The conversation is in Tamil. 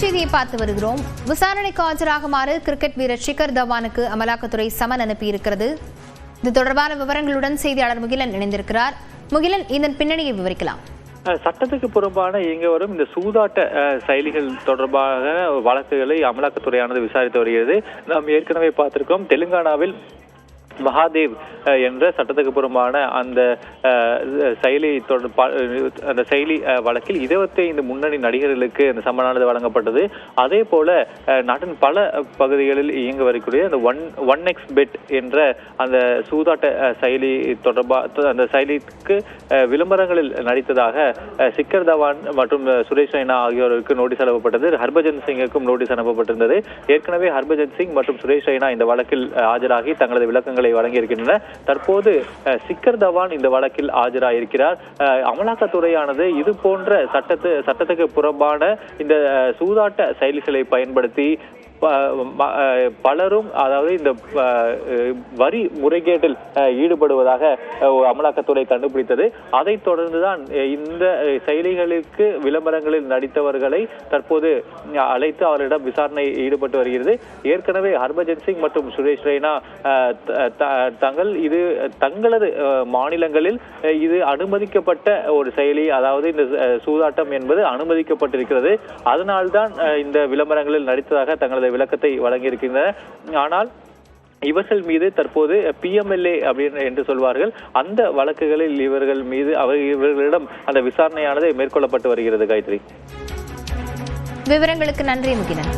செய்தியை பார்த்து வருகிறோம். விசாரணைக்கு ஆஜராகுமாறு கிரிக்கெட் வீரர் ஷிகர் தவானுக்கு அமலாக்கத்துறை சமன் அனுப்பியிருக்கிறது. இது தொடர்பான விவரங்களுடன் செய்தியாளர் முகிலன் இணைந்திருக்கிறார். முகிலன் இதன் பின்னணியை விவரிக்கலாம். சட்டத்துக்கு புறம்பான இயங்க வரும் இந்த சூதாட்ட செயலிகள் தொடர்பாக வழக்குகளை அமலாக்கத்துறையானது விசாரித்து வருகிறது. நாம் ஏற்கனவே பார்த்திருக்கோம் தெலுங்கானாவில் மகாதேவ் என்ற சட்டத்துக்கு புறம்பான அந்த செயலி அந்த செயலி வழக்கில் இருபத்தி ஐந்து முன்னணி நடிகர்களுக்கு அந்த சம்மனானது வழங்கப்பட்டது. அதே போல நாட்டின் பல பகுதிகளில் இயங்க வரக்கூடிய அந்த ஒன் ஒன் எக்ஸ் பெட் என்ற அந்த சூதாட்ட செயலி தொடர்பாக அந்த செயலிக்கு விளம்பரங்களில் நடித்ததாக சிக்கர் தவான் மற்றும் சுரேஷ் ரெய்னா ஆகியோருக்கு நோட்டீஸ் அனுப்பப்பட்டது. ஹர்பஜன் சிங்குக்கும் நோட்டீஸ் அனுப்பப்பட்டிருந்தது. ஏற்கனவே ஹர்பஜன் சிங் மற்றும் சுரேஷ் ரெய்னா இந்த வழக்கில் ஆஜராகி தங்களது விளக்கங்களை வழங்கியிருக்கின்றனர் தற்போது சிக்கர் தவான் இந்த வழக்கில் ஆஜராயிருக்கிறார். அஹ், அமலாக்கத்துறையானது இது போன்ற சட்டத்து சட்டத்துக்கு புறம்பான இந்த சூதாட்ட செயலிகளை பயன்படுத்தி பலரும் அதாவது இந்த வரி முறைகேட்டில் ஈடுபடுவதாக அமலாக்கத்துறை கண்டுபிடித்தது. அதைத் தொடர்ந்துதான் இந்த செயலிகளுக்கு விளம்பரங்களில் நடித்தவர்களை தற்போது அழைத்து அவரிடம் விசாரணை ஈடுபட்டு வருகிறது. ஏற்கனவே ஹர்பஜன் சிங் மற்றும் சுரேஷ் ரெய்னா த- த- தங்கள் இது தங்களது மாநிலங்களில் இது அனுமதிக்கப்பட்ட ஒரு செயலி அதாவது இந்த சூதாட்டம் என்பது அனுமதிக்கப்பட்டிருக்கிறது. அதனால்தான் இந்த விளம்பரங்களில் நடித்ததாக தங்களது விளக்கத்தை வழங்கியிருக்கின்றன. ஆனால் இவர்கள் மீது தற்போது பிஎம்எல்ஏ அப்படின்னு என்று சொல்வார்கள். அந்த வழக்குகளில் இவர்கள் மீது அவர் இவர்களிடம் அந்த விசாரணையானது மேற்கொள்ளப்பட்டு வருகிறது காயத்ரி. விவரங்களுக்கு நன்றி முகிலன்.